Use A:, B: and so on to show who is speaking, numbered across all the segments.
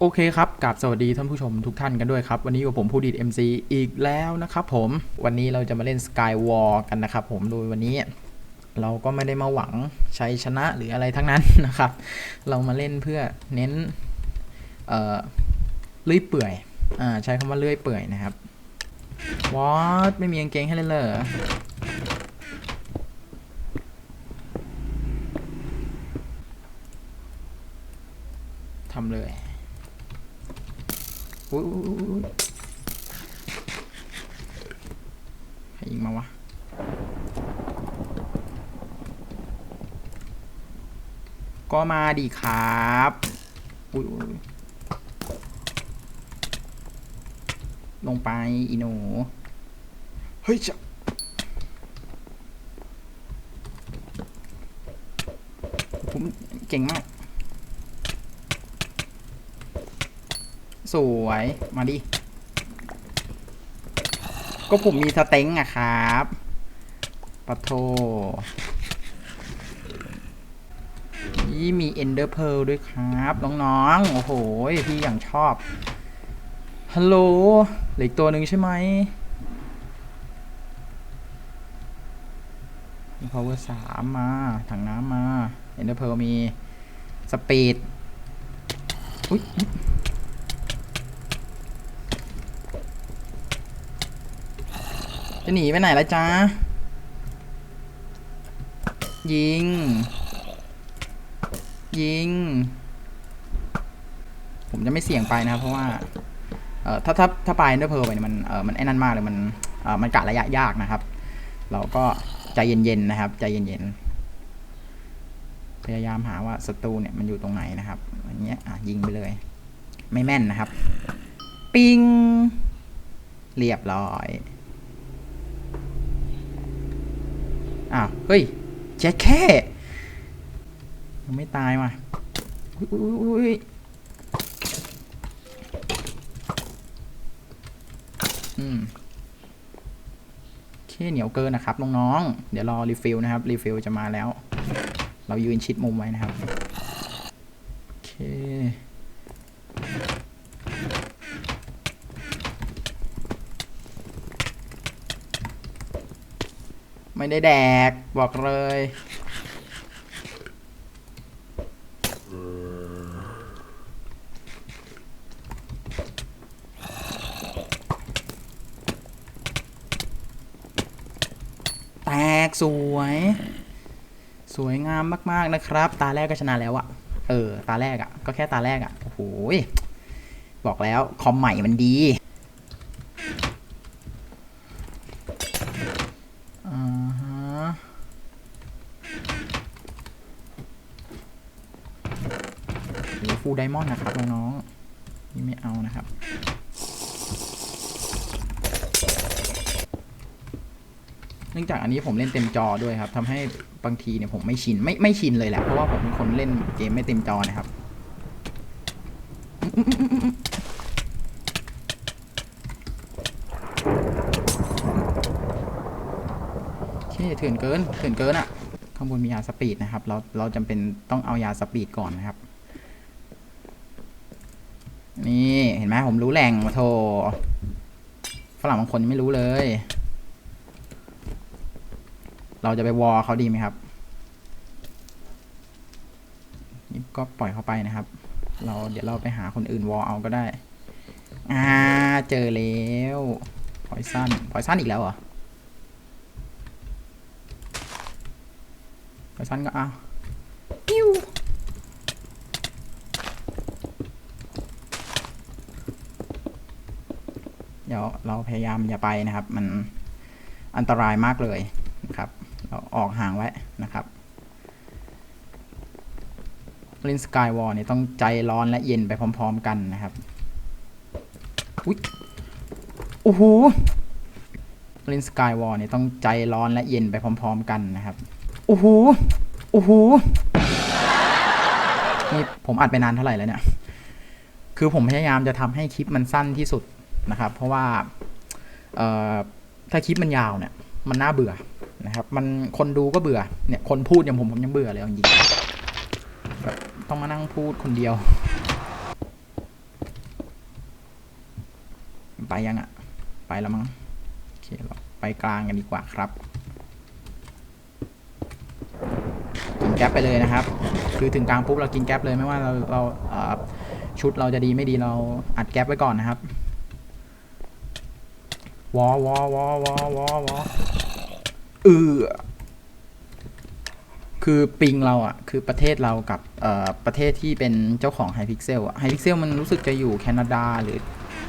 A: โอเคครับกับสวัสดีท่านผู้ชมทุกท่านกันด้วยครับ วันนี้อยู่กับผมผู้ดีด MC อีกแล้วนะครับผมวันนี้เราจะมาเล่น Skywar กันนะครับผมโดยวันนี้ เราก็ไม่ได้มาหวังชัยชนะหรืออะไรทั้งนั้นนะครับ เรามาเล่นเพื่อเน้นเอ่อเลื่อยเปื่อยอ่าใช้คำว่าเลื่อยเปื่อยนะครับวอตไม่มีกางเกงให้เล่นเลยทำเลย อุ้ยอุ๊ยอุ๊ยอุ๊ยใครยิงมาวะก็มาดีครับอุ้ยอุ๊ยอุ๊ยลงไปอีโหนเฮ้ยจะผมเก่งมาก สวย มาดิ ก็ผมมีสเต็งอะครับปะโทยี่มีเอนเดอร์เพลด้วยครับ น้องๆ โอ้โห พี่อย่างชอบ ฮัลโหลเหลืออีกตัวหนึ่งใช่ไหมมี power สามมา ถังน้ำมาเอนเดอร์เพลมี สปีด อุ๊ย จะหนีไปไหนละจ๊ะยิง ยิง ผมจะไม่เสี่ยงไปนะครับ เพราะว่าเอ่อถ้าถ้าถ้าไปเนอร์เพลไปเนี่ยมันเอ่อมันไอ้นั่นมากเลยมันเอ่อมันกะระยะยากนะครับ เราก็ใจเย็นๆนะครับ ใจเย็นๆ พยายามหาว่าศัตรูเนี่ยมันอยู่ตรงไหนนะครับอย่างเงี้ยอะยิงไปเลย ไม่แม่นนะครับ ปิงเรียบร้อย อ้าว เฮ้ยแจ็คแค่ยังไม่ตายว่ะอุ๊ยอุ๊ยอุ๊ยอุ๊ยอืมเคเหนียวเกินนะครับน้องๆ เดี๋ยวรอรีฟิลนะครับ รีฟิลจะมาแล้ว เรายืนชิดมุมไว้นะครับ โอเค ไม่ได้แดก บอกเลย แตกสวย สวยงามมาก ๆ นะครับ ตาแรกก็ชนะแล้วอะเออ ตาแรกอะก็แค่ตาแรกอะโอ้โหยบอกแล้ว คอมใหม่มันดี อ่าฮะหรือ ฟูลไดมอนด์นะครับน้องๆนี่ไม่เอานะครับเนื่องจากอันนี้ผมเล่นเต็มจอด้วยครับทำให้บางทีเนี่ยผมไม่ชินไม่ไม่ชินเลยแหละเพราะว่าผมเป็นคนเล่นเกมไม่เต็มจอนะครับโอเคเถื่อนเกินเถื่อนเกินอะข้างบนมียาสปีดนะครับ เราเราจำเป็นต้องเอายาสปีดก่อนนะครับ นี่เห็นไหมผมรู้แหล่งมาโทฝรั่งบางคนไม่รู้เลย เราจะไปวอลเขาดีไหมครับนี่ก็ปล่อยเขาไปนะครับ เราเดี๋ยวเราไปหาคนอื่นวอลเอาก็ได้ อ่าเจอแล้วพอยสั้นพอยสั้นอีกแล้วเหรอพอยสั้นก็เอา เดี๋ยวเราพยายามอย่าไปนะครับ มันอันตรายมากเลยนะครับ เราออกห่างไว้นะครับเล่นสกายวอลเนี่ยต้องใจร้อนและเย็นไปพร้อม ๆ กันนะครับอุ๊ยโอ้โหเล่นสกายวอลเนี่ยต้องใจร้อนและเย็นไปพร้อม ๆ กันนะครับโอ้โหโอ้โหนี่ผมอัดไปนานเท่าไหร่แล้วเนี่ย คือผมพยายามจะทำให้คลิปมันสั้นที่สุด นะครับ เพราะว่าถ้าคลิปมันยาวเนี่ย มันน่าเบื่อนะครับ มันคนดูก็เบื่อเนี่ยคนพูดอย่างผมผมยังเบื่อเลยจริงแบบต้องมานั่งพูดคนเดียว ไปยังอะไปแล้วมั้งโอเคเราไปกลางกันดีกว่าครับกินแก๊ปไปเลยนะครับ คือถึงกลางปุ๊บเรากินแก๊ปเลยไม่ว่าเราเราชุดเราจะดีไม่ดีเราอัดแก๊ปไว้ก่อนนะครับ วอวอวอวอวอวอเออคือปิงเราอะ คือประเทศเรากับเอ่อประเทศที่เป็นเจ้าของไฮพิกเซลอะไฮพิกเซลมันรู้สึกจะอยู่แคนาดาหรือ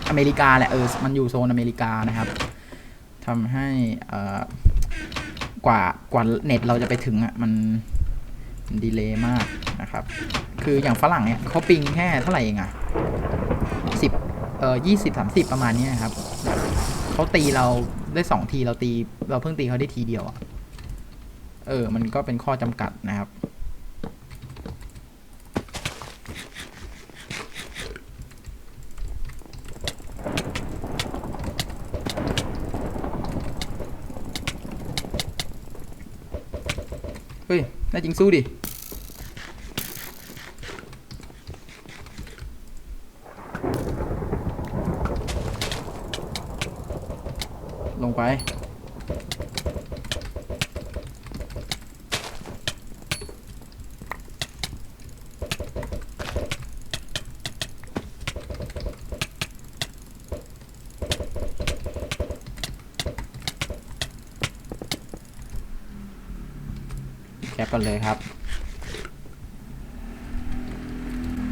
A: อเมริกาแหละเออมันอยู่โซนอเมริกานะครับทำให้เอ่อกว่ากว่าเน็ตเราจะไปถึงอะมันดีเลย์มากนะครับ คืออย่างฝรั่งเนี่ยเขาปิงแค่เท่าไหร่เองอะสิบเอ่อยี่สิบสามสิบประมาณนี้ครับ เขาตีเราได้สองทีเราตี เราเพิ่งตีเขาได้ทีเดียวอะเออ มันก็เป็นข้อจำกัดนะครับ เฮ้ยน่าจริงสู้ดิ ลงไป แคปกันเลยครับ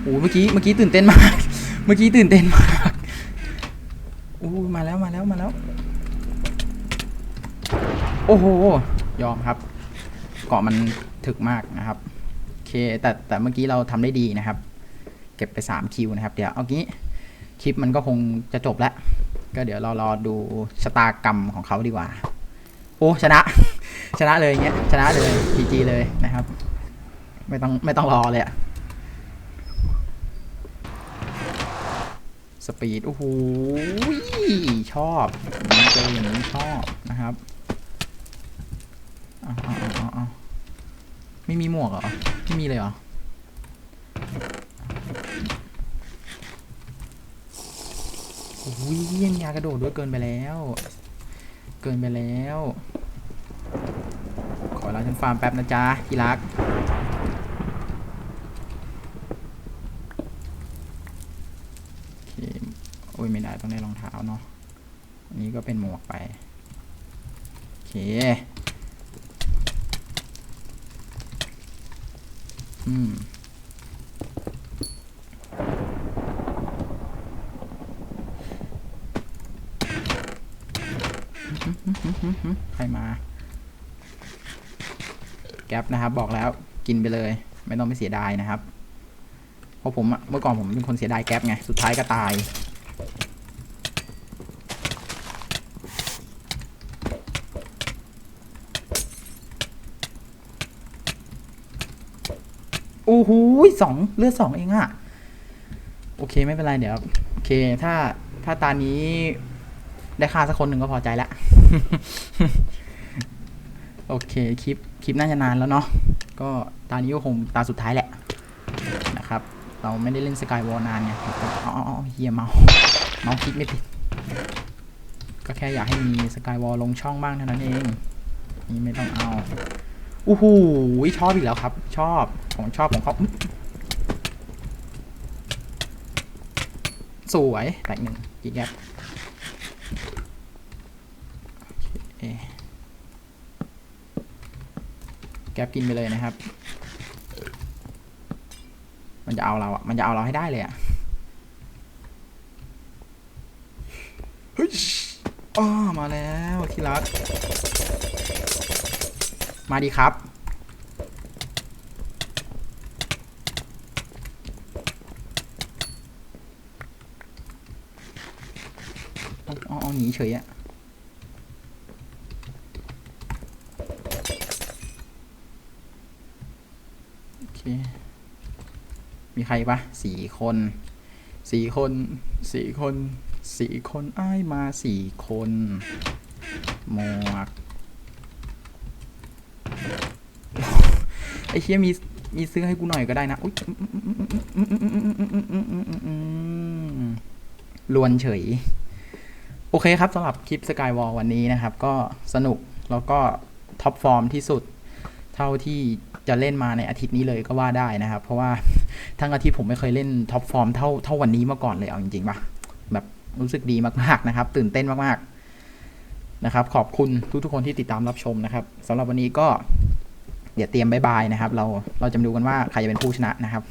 A: โอ้เมื่อกี้ เมื่อกี้ตื่นเต้นมาก เมื่อกี้ตื่นเต้นมากโอ้มาแล้ว มาแล้ว มาแล้ว โอ้โห ยอมครับ เกาะมันถึกมากนะครับ โอเค แต่แต่เมื่อกี้เราทำได้ดีนะครับ เก็บไป 3 คิวนะครับ เดี๋ยวเอางี้ คลิปมันก็คงจะจบแล้ว ก็เดี๋ยวเรารอดูชะตากรรมของเขาดีกว่า โอ้ ชนะ ชนะเลยอย่างเงี้ย ชนะเลยพีจีเลยนะครับ ไม่ต้องไม่ต้องรอเลยอะสปีด โอ้โห ชอบเจออย่างนี้ชอบนะครับ อาเออาเอไม่มีหมวกเหรอ ไม่มีเลยเหรอ โอ้ยยังยากระโดดด้วยเกินไปแล้ว เกินไปแล้ว ขอลาฉันฟาร์มแป๊บนะจ๊ะที่รักโอ้ยไม่ได้ต้องได้รองเท้าเนาะอันนี้ก็เป็นหมวกไป โอเค อืมใครมา แก๊ปนะครับ บอกแล้วกินไปเลย ไม่ต้องไปเสียดายนะครับ เพราะผมอะเมื่อก่อนผมเป็นคนเสียดายแก๊ปไง สุดท้ายก็ตาย โอ้โหสองเลือดสองเองอะโอเคไม่เป็นไรเดี๋ยวโอเค ถ้าถ้าตานี้ได้ค่าสักคนหนึ่งก็พอใจละโอเคคลิปคลิปน่าจะนานแล้วเนาะก็ตานี้ก็คงตาสุดท้ายแหละนะครับ เราไม่ได้เล่นสกายวอลนานไงอ๋ออ๋อเฮียเมาเมาคลิกไม่ติดก็แค่อยากให้มีสกายวอลลงช่องบ้างเท่านั้นเอง นี่ไม่ต้องเอา อู้หูชอบอีกแล้วครับ ชอบของชอบของเขาสวยแตกหนึ่งกี่แก๊ปเอ๊ะแกปกินไปเลยนะครับ มันจะเอาเราอะ มันจะเอาเราให้ได้เลยอะเฮ้ยอ้อมาแล้วที่รัก มาดีครับ เอาเอาหนีเฉยอะโอเค มีใครปะสี่คนสี่คนสี่คนสี่คน อ้ายมาสี่คน หมวก ไอ้เชี่ยมีมีซื้อให้กูหน่อยก็ได้นะอุ๊ยลวนเฉย โอเคครับสำหรับคลิป Skywall วันนี้นะครับ ก็สนุกแล้วก็ท็อปฟอร์มที่สุด เท่าที่จะเล่นมาในอาทิตย์นี้เลยก็ว่าได้นะครับ เพราะว่าทั้งอาทิตย์ผมไม่เคยเล่นท็อปฟอร์มเท่าเท่าวันนี้มาก่อนเลยเอาจริงๆป่ะแบบรู้สึกดีมากๆนะครับ ตื่นเต้นมากๆนะครับ ขอบคุณทุกๆคนที่ติดตามรับชมนะครับสำหรับวันนี้ก็ เดี๋ยวเตรียมบายบายนะครับ เราเราจะมาดูกันว่าใครจะเป็นผู้ชนะนะครับ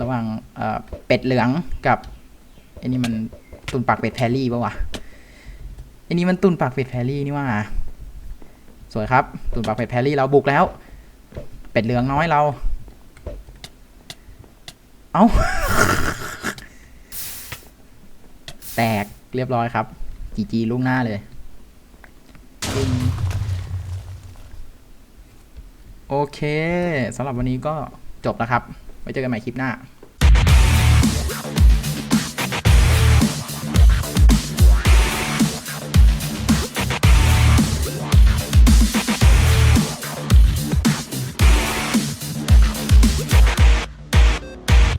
A: ระหว่างเป็ดเหลืองกับไอ้นี่มันตุนปากเป็ดแพรรี่ปะวะไอ้นี่มันตุนปากเป็ดแพรรี่นี่ว่า สวยครับตุนปากเป็ดแพรรี่เราบุกแล้ว เป็ดเหลืองน้อยเรา เอาแตกเรียบร้อยครับจีจีล่วงหน้าเลย โอเคสำหรับวันนี้ก็จบแล้วครับ ไว้เจอกันใหม่คลิปหน้า